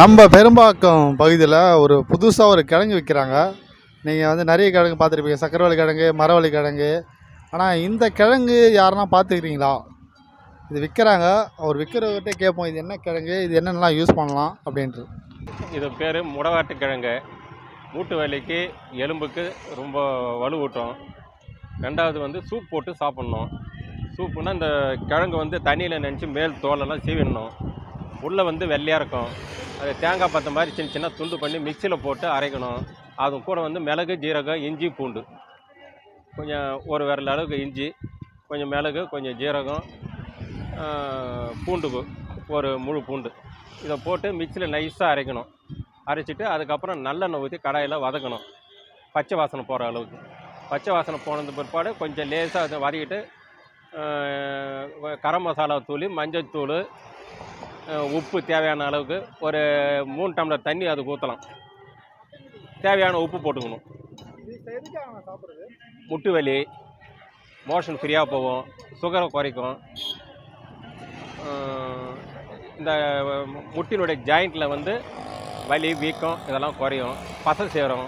நம்ம பெரும்பாக்கம் பகுதியில் ஒரு புதுசாக ஒரு கிழங்கு விற்கிறாங்க நீங்கள் வந்து நிறைய கிழங்கு பார்த்துருப்பீங்க. சக்கரவள்ளி கிழங்கு மரவள்ளி கிழங்கு ஆனால் இந்த கிழங்கு யாருன்னா பார்த்துக்கிறீங்களா இது விற்கிறாங்க அவர் விற்கிறவர்கிட்ட கேட்போம் இது என்ன கிழங்கு இது என்னென்னலாம் யூஸ் பண்ணலாம்? அப்படின்ட்டு. இது பேர் முடவாட்டு கிழங்கு. மூட்டு வேலைக்கு எலும்புக்கு ரொம்ப வலுவூட்டும். ரெண்டாவது வந்து சூப் போட்டு சாப்பிட்ணும். சூப்புன்னா இந்த கிழங்கு வந்து தண்ணியில் நினச்சி மேல் தோலெல்லாம் சீவிடணும். உள்ளே வந்து வெள்ளையாக இருக்கும். அது தேங்காய் பற்ற மாதிரி சின்ன சின்ன துண்டு பண்ணி மிக்சியில் போட்டு அரைக்கணும். அது கூட வந்து மிளகு ஜீரகம் இஞ்சி பூண்டு. கொஞ்சம் ஒரு விரல் அளவுக்கு இஞ்சி கொஞ்சம் மிளகு கொஞ்சம் ஜீரகம் பூண்டு ஒரு முழு பூண்டு. இதை போட்டு மிக்சியில் நைஸாக அரைக்கணும். அரைச்சிட்டு அதுக்கப்புறம் நல்லெண்ணெய் ஊற்றி கடாயில் வதக்கணும். பச்சை வாசனை போகிற அளவுக்கு. பச்சை வாசனை போனது பிற்பாடு கொஞ்சம் லேசாக வதக்கிட்டு கரம் மசாலா தூள் மஞ்சள் தூள் உப்பு தேவையான அளவுக்கு ஒரு மூணு டம்ளர் தண்ணி அதுக்கு ஊற்றலாம் தேவையான உப்பு போட்டுக்கணும். முட்டு வலி மோஷன் ஃப்ரீயாக போகும் சுகரை குறைக்கும். இந்த முட்டினுடைய ஜாயிண்ட்டில் வந்து வலி வீக்கம் இதெல்லாம் குறையும். பசல் சேரும்.